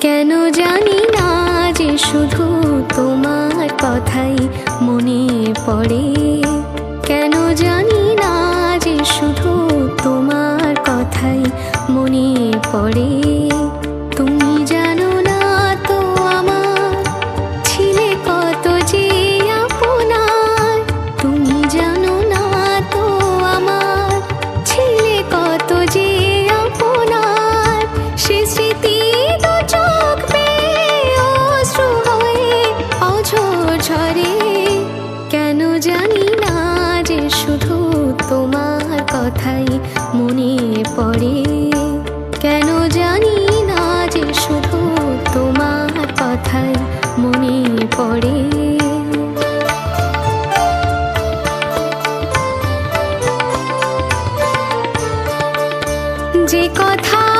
কেন জানি না যে শুধু তোমার কথাই মনে পড়ে? কেন জানি না যে শুধু তোমার কথাই মনে পড়ে? তুমি যা মনে পড়ে। যে কথা